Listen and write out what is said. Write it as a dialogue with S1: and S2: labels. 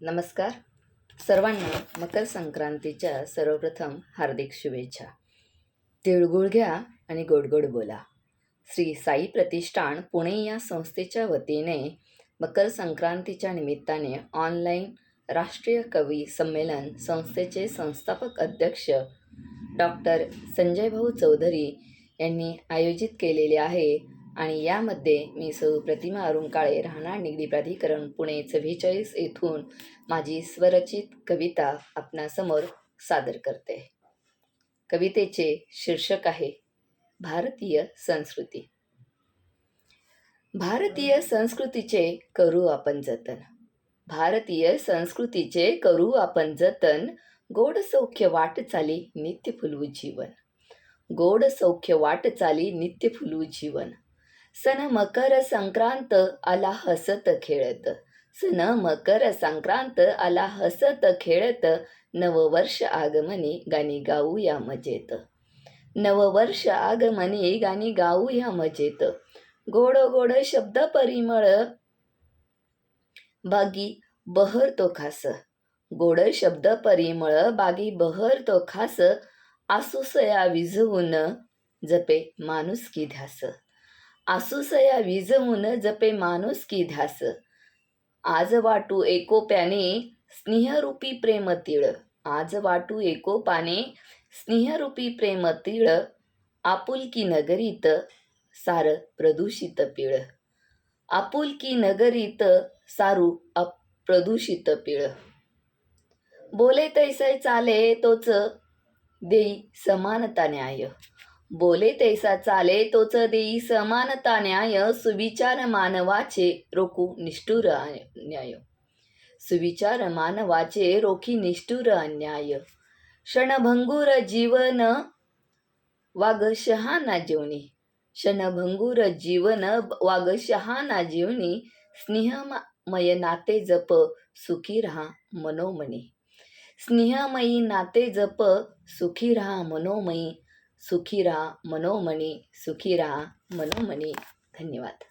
S1: नमस्कार. सर्वांना मकर संक्रांतीच्या सर्वप्रथम हार्दिक शुभेच्छा. तिळगुळ घ्या आणि गोडगोड बोला. श्री साई प्रतिष्ठान पुणे या संस्थेच्या वतीने मकर संक्रांतीच्या निमित्ताने ऑनलाईन राष्ट्रीय कवी संमेलन संस्थेचे संस्थापक अध्यक्ष डॉक्टर संजय भाऊ चौधरी यांनी आयोजित केलेले आहे. आणि यामध्ये मी सौ प्रतिमा अरुण काळे राहणार निगडी प्राधिकरण पुणे चव्वेचाळीस येथून माझी स्वरचित कविता आपणासमोर सादर करते. कवितेचे शीर्षक आहे भारतीय संस्कृती. भारतीय संस्कृतीचे करू आपण जतन. भारतीय संस्कृतीचे करू आपण जतन. गोड सौख्य वाट चाली नित्य फुलवू जीवन. गोड सौख्य वाट चाली नित्य फुलवू जीवन. सन मकर संक्रांत आला हसत खेळत. सन मकर संक्रांत आला हसत खेळत. नववर्ष आगमनी गाणी गाऊया मजेत. नववर्ष आगमनी गाणी गाऊया मजेत. गोड गोड शब्द परिमळ. बागी बहरतो खास. गोड शब्द परिमळ बागी बहर तो खास. आसुसया विझवून जपे माणूस की ध्यास. आसुसया विझवून जपे माणूस की ध्यास. आज वाटू एकोप्याने स्नेहरूपी प्रेम तिळ. आज वाटू एकोपाने स्नेहरूपी प्रेम तिळ. आपुलकी नगरीत सार प्रदूषित पिळ. आपुलकी नगरीत सारू अप प्रदूषित पिळ. बोले तैसे चाले तोच देई समानता न्याय. बोले तैसा चाले तोच देई समानता न्याय सुविचार मानवाचे रोखू निष्ठुर अन्याय सुविचार मानवाचे रोखी निष्ठुर अन्याय क्षणभंगूर जीवन वाग शहाना जीवनी. क्षणभंगूर जीवन वाग शहाना जीवनी. स्नेहमय नाते जप सुखी राहा मनोमनी. स्नेहमयी नाते जप सुखी राहा मनोमयी. सुखी राहा मनोमनी सुखी राहा मनोमनी धन्यवाद.